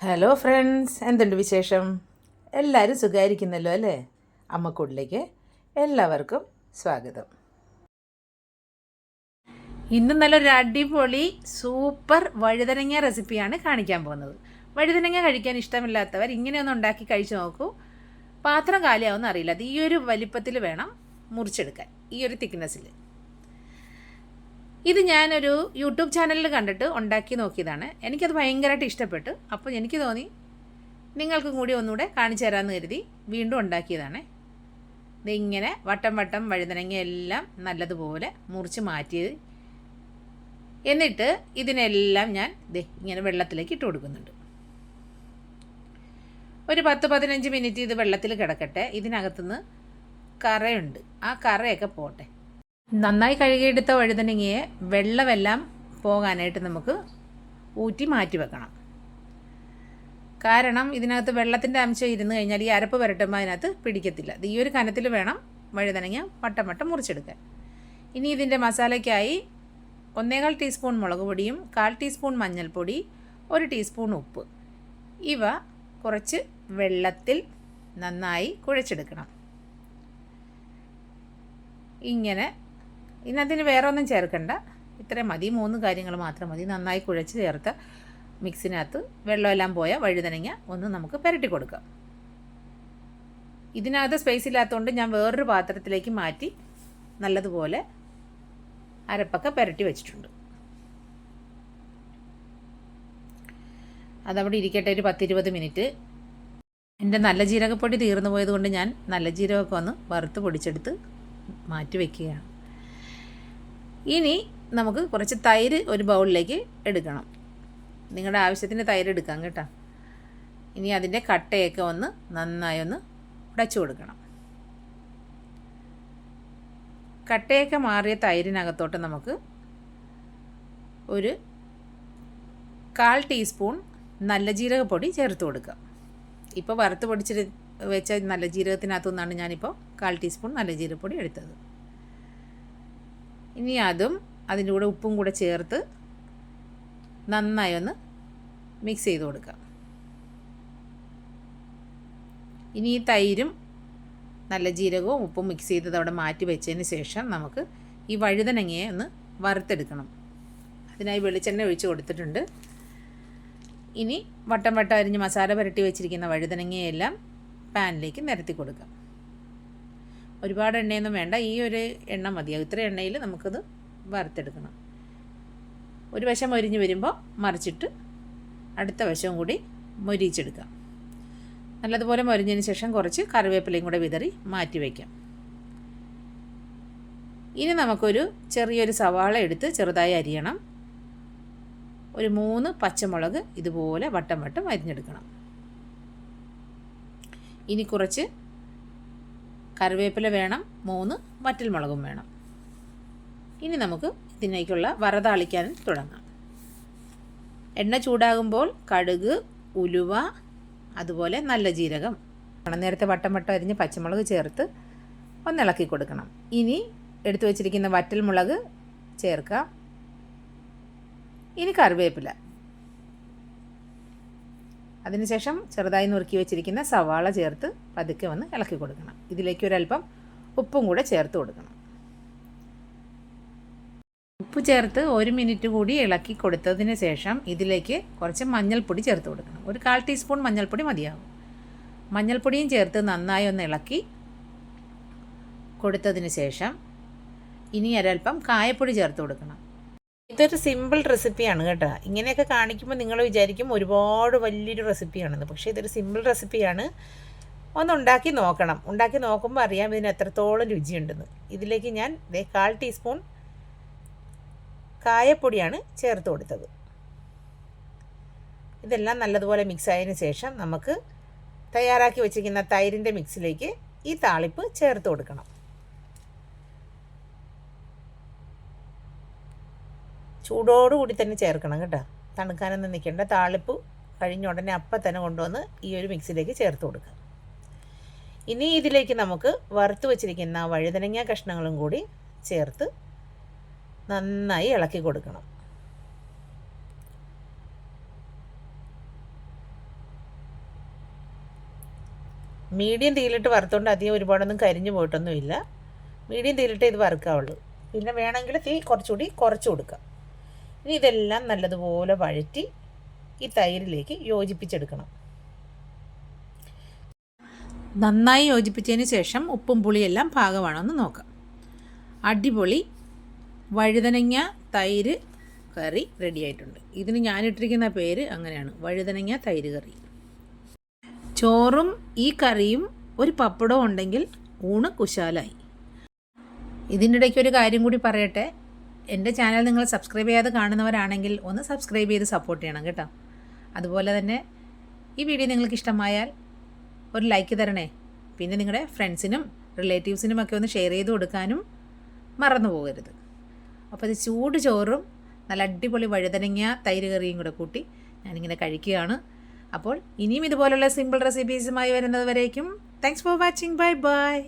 Hello friends എന്തുണ്ട് വിശേഷം? എല്ലാവരും സുഖമായിരിക്കുന്നല്ലോ അല്ലേ? അമ്മക്കൂടിലേക്ക് എല്ലാവർക്കും സ്വാഗതം. ഇന്ന് നല്ലൊരു അടിപൊളി സൂപ്പർ വഴുതനങ്ങ റെസിപ്പിയാണ് കാണിക്കാൻ പോകുന്നത്. വഴുതനങ്ങ കഴിക്കാൻ ഇഷ്ടമില്ലാത്തവർ ഇങ്ങനെയൊന്ന് ഉണ്ടാക്കി കഴിച്ചു നോക്കൂ. പാത്രം കാലിയാവുമെന്ന് അറിയില്ല. അത് ഈ ഒരു വലിപ്പത്തിൽ വേണം മുറിച്ചെടുക്കാൻ. ഈ ഒരു തിക്നെസ്സിൽ ഇത് ഞാനൊരു യൂട്യൂബ് ചാനലിൽ കണ്ടിട്ട് ഉണ്ടാക്കി നോക്കിയതാണ്. എനിക്കത് ഭയങ്കരമായിട്ട് ഇഷ്ടപ്പെട്ടു. അപ്പോൾ എനിക്ക് തോന്നി നിങ്ങൾക്കും കൂടി ഒന്നുകൂടെ കാണിച്ചു തരാമെന്ന് കരുതി വീണ്ടും ഉണ്ടാക്കിയതാണ്. ഇതിങ്ങനെ വട്ടം വട്ടം വഴുതനങ്ങ എല്ലാം നല്ലതുപോലെ മുറിച്ച് മാറ്റിയത്. എന്നിട്ട് ഇതിനെല്ലാം ഞാൻ ദേ ഇങ്ങനെ വെള്ളത്തിലേക്ക് ഇട്ട് കൊടുക്കുന്നുണ്ട്. ഒരു പത്ത് പതിനഞ്ച് മിനിറ്റ് ഇത് വെള്ളത്തിൽ കിടക്കട്ടെ. ഇതിനകത്തുനിന്ന് കറയുണ്ട്. ആ കറയൊക്കെ പോട്ടെ. നന്നായി കഴുകിയെടുത്ത വഴുതനങ്ങയെ വെള്ളമെല്ലാം പോകാനായിട്ട് നമുക്ക് ഊറ്റി മാറ്റി വെക്കണം. കാരണം ഇതിനകത്ത് വെള്ളത്തിന്റെ അംശം ഇരുന്ന് കഴിഞ്ഞാൽ ഈ അരപ്പ് പുരട്ടുമ്പോൾ അതിനകത്ത് പിടിക്കത്തില്ല. ഈ ഒരു കനത്തിൽ വേണം വഴുതനങ്ങ വട്ടം വട്ടം മുറിച്ചെടുക്കാൻ. ഇനി ഇതിന്റെ മസാലയ്ക്കായി ഒന്നേകാൽ ടീസ്പൂൺ മുളക് പൊടിയും കാൽ ടീസ്പൂൺ മഞ്ഞൾപ്പൊടി ഒരു ടീസ്പൂൺ ഉപ്പ്. ഇവ കുറച്ച് വെള്ളത്തിൽ നന്നായി കുഴച്ചെടുക്കണം. ഇങ്ങനെ ഇതിനകത്തിന് വേറെ ഒന്നും ചേർക്കണ്ട. ഇത്രയും മതി. മൂന്ന് കാര്യങ്ങൾ മാത്രം മതി. നന്നായി കുഴച്ച് ചേർത്ത് മിക്സിനകത്ത് വെള്ളമെല്ലാം പോയ വഴുതനങ്ങ ഒന്ന് നമുക്ക് പുരട്ടി കൊടുക്കാം. ഇതിനകത്ത് സ്പേസ് ഇല്ലാത്തതുകൊണ്ട് ഞാൻ വേറൊരു പാത്രത്തിലേക്ക് മാറ്റി നല്ലതുപോലെ അരപ്പൊക്കെ പുരട്ടി വെച്ചിട്ടുണ്ട്. അതവിടെ ഇരിക്കട്ടെ ഒരു പത്തിരുപത് മിനിറ്റ്. എന്റെ നല്ല ജീരകപ്പൊടി തീർന്നു പോയതുകൊണ്ട് ഞാൻ നല്ല ജീരകമൊക്കെ ഒന്ന് വറുത്ത് പൊടിച്ചെടുത്ത് മാറ്റി വയ്ക്കുകയാണ് ഇനി നമുക്ക് കുറച്ച് തൈര് ഒരു ബൗളിലേക്ക് എടുക്കണം. നിങ്ങളുടെ ആവശ്യത്തിന് തൈര് എടുക്കാം കേട്ടോ. ഇനി അതിന്റെ കട്ടയൊക്കെ ഒന്ന് നന്നായി ഒന്ന് ഉടച്ചു കൊടുക്കണം. കട്ടയൊക്കെ മാറിയ തൈരിനകത്തോട്ട് നമുക്ക് ഒരു കാൽ ടീസ്പൂൺ നല്ല ജീരകപ്പൊടി ചേർത്ത് കൊടുക്കാം. ഇപ്പോൾ വറുത്ത് പൊടിച്ചിട്ട് വെച്ച നല്ല ജീരകത്തിനകത്തു നിന്നാണ് ഞാനിപ്പോൾ കാൽ ടീസ്പൂൺ നല്ല ജീരകപ്പൊടി എടുത്തത്. ഇനി അതും അതിന്റെ കൂടെ ഉപ്പും കൂടെ ചേർത്ത് നന്നായി ഒന്ന് മിക്സ് ചെയ്ത് കൊടുക്കാം ഇനി ഈ തൈരും നല്ല ജീരകവും ഉപ്പും മിക്സ് ചെയ്തത് അവിടെ മാറ്റി വെച്ചതിന് ശേഷം നമുക്ക് ഈ വഴുതനങ്ങയെ ഒന്ന് വറുത്തെടുക്കണം. അതിനായി വെളിച്ചെണ്ണ ഒഴിച്ച് കൊടുത്തിട്ടുണ്ട്. ഇനി വട്ടം വട്ടം അരിഞ്ഞ് മസാല പുരട്ടി വെച്ചിരിക്കുന്ന വഴുതനങ്ങയെല്ലാം പാനിലേക്ക് നിരത്തി കൊടുക്കാം ഒരുപാട് എണ്ണയൊന്നും വേണ്ട. ഈ ഒരു എണ്ണ മതിയാവും ഇത്ര എണ്ണയിൽ നമുക്കത് വറുത്തെടുക്കണം. ഒരു വശം മൊരിഞ്ഞ് വരുമ്പോൾ മറിച്ചിട്ട് അടുത്ത വശവും കൂടി മൊരിച്ചെടുക്കാം നല്ലതുപോലെ മൊരിഞ്ഞതിന് ശേഷം കുറച്ച് കറിവേപ്പിലയും കൂടെ വിതറി മാറ്റി വയ്ക്കാം. ഇനി നമുക്കൊരു ചെറിയൊരു സവാള എടുത്ത് ചെറുതായി അരിയണം. ഒരു മൂന്ന് പച്ചമുളക് ഇതുപോലെ വട്ടം വട്ടം അരിഞ്ഞെടുക്കണം. ഇനി കുറച്ച് കറിവേപ്പില വേണം മൂന്ന് വറ്റൽമുളകും വേണം. ഇനി നമുക്ക് ഇതിനേക്കുള്ള വറതാളിക്കാൻ തുടങ്ങാം. എണ്ണ ചൂടാകുമ്പോൾ കടുക് ഉലുവ അതുപോലെ നല്ല ജീരകം നേരത്തെ വട്ടം വട്ടം അരിഞ്ഞ് പച്ചമുളക് ചേർത്ത് ഒന്നിളക്കി കൊടുക്കണം. ഇനി എടുത്തു വച്ചിരിക്കുന്ന വറ്റൽമുളക് ചേർക്കാം. ഇനി കറിവേപ്പില. അതിനുശേഷം ചെറുതായി നുറുക്കി വെച്ചിരിക്കുന്ന സവാള ചേർത്ത് പതുക്കെ ഒന്ന് ഇളക്കി കൊടുക്കണം. ഇതിലേക്ക് ഒരല്പം ഉപ്പും കൂടെ ചേർത്ത് കൊടുക്കണം. ഉപ്പ് ചേർത്ത് ഒരു മിനിറ്റ് കൂടി ഇളക്കി കൊടുത്തതിന് ശേഷം ഇതിലേക്ക് കുറച്ച് മഞ്ഞൾപ്പൊടി ചേർത്ത് കൊടുക്കണം. ഒരു കാൽ ടീസ്പൂൺ മഞ്ഞൾപ്പൊടി മതിയാകും മഞ്ഞൾപ്പൊടിയും ചേർത്ത് നന്നായി ഒന്ന് ഇളക്കി കൊടുത്തതിന് ശേഷം ഇനി ഒരൽപ്പം കായപ്പൊടി ചേർത്ത് കൊടുക്കണം. ഇതൊരു സിമ്പിൾ റെസിപ്പിയാണ് കേട്ടോ. ഇങ്ങനെയൊക്കെ കാണിക്കുമ്പോൾ നിങ്ങൾ വിചാരിക്കും ഒരുപാട് വലിയൊരു റെസിപ്പിയാണെന്ന് പക്ഷേ ഇതൊരു സിമ്പിൾ റെസിപ്പിയാണ് ഒന്ന് ഉണ്ടാക്കി നോക്കണം. ഉണ്ടാക്കി നോക്കുമ്പോൾ അറിയാം ഇതിന് എത്രത്തോളം രുചിയുണ്ടെന്ന്. ഇതിലേക്ക് ഞാൻ ദേ കാൽ ടീസ്പൂൺ കായപ്പൊടിയാണ് ചേർത്ത് കൊടുത്തത്. ഇതെല്ലാം നല്ലതുപോലെ മിക്സ് ആയതിനു ശേഷം നമുക്ക് തയ്യാറാക്കി വെച്ചിരിക്കുന്ന തൈരിന്റെ മിക്സിലേക്ക് ഈ താളിപ്പ് ചേർത്ത് കൊടുക്കണം. ചൂടോടുകൂടി തന്നെ ചേർക്കണം കേട്ടോ. തണുക്കാനൊന്നും നിൽക്കേണ്ട. താളിപ്പ് കഴിഞ്ഞ ഉടനെ അപ്പം തന്നെ കൊണ്ടുവന്ന് ഈ ഒരു മിക്സിയിലേക്ക് ചേർത്ത് കൊടുക്കുക. ഇനി ഇതിലേക്ക് നമുക്ക് വറുത്ത് വച്ചിരിക്കുന്ന വഴുതനങ്ങ കഷ്ണങ്ങളും കൂടി ചേർത്ത് നന്നായി ഇളക്കി കൊടുക്കണം. മീഡിയം തീയിലിട്ട് വറുത്തുകൊണ്ട് അധികം ഒരുപാടൊന്നും കരിഞ്ഞു പോയിട്ടൊന്നുമില്ല. മീഡിയം തീയിലിട്ട് ഇത് വറുക്കാവുള്ളൂ. പിന്നെ വേണമെങ്കിൽ തീ കുറച്ചുകൂടി കുറച്ച് കൊടുക്കാം. ഇനി ഇതെല്ലാം നല്ലതുപോലെ വഴറ്റി ഈ തൈരിലേക്ക് യോജിപ്പിച്ചെടുക്കണം. നന്നായി യോജിപ്പിച്ചതിന് ശേഷം ഉപ്പും പുളിയെല്ലാം പാകമാണോ എന്ന് നോക്കാം. അടിപൊളി വഴുതനങ്ങ തൈര് കറി റെഡി ആയിട്ടുണ്ട്. ഇതിന് ഞാനിട്ടിരിക്കുന്ന പേര് അങ്ങനെയാണ് വഴുതനങ്ങ തൈര് കറി. ചോറും ഈ കറിയും ഒരു പപ്പടവും ഉണ്ടെങ്കിൽ ഊണ് കുശാലായി. ഇതിന്റെ ഇടയ്ക്ക് ഒരു കാര്യം കൂടി പറയട്ടെ എന്റെ ചാനൽ നിങ്ങൾ സബ്സ്ക്രൈബ് ചെയ്യാതെ കാണുന്നവരാണെങ്കിൽ ഒന്ന് സബ്സ്ക്രൈബ് ചെയ്ത് സപ്പോർട്ട് ചെയ്യണം കേട്ടോ. അതുപോലെ തന്നെ ഈ വീഡിയോ നിങ്ങൾക്ക് ഇഷ്ടമായാൽ ഒരു ലൈക്ക് തരണേ. പിന്നെ നിങ്ങളുടെ ഫ്രണ്ട്സിനും റിലേറ്റീവ്സിനും ഒക്കെ ഒന്ന് ഷെയർ ചെയ്ത് കൊടുക്കാനും മറന്നു പോകരുത്. അപ്പോൾ ഇത് ചൂട് ചോറും നല്ല അടിപൊളി വഴുതനങ്ങ തൈര് കറിയും കൂടെ കൂട്ടി ഞാനിങ്ങനെ കഴിക്കുകയാണ്. അപ്പോൾ ഇനിയും ഇതുപോലുള്ള സിമ്പിൾ റെസിപ്പീസുമായി വരുന്നത് വരേക്കും. Thanks for watching bye bye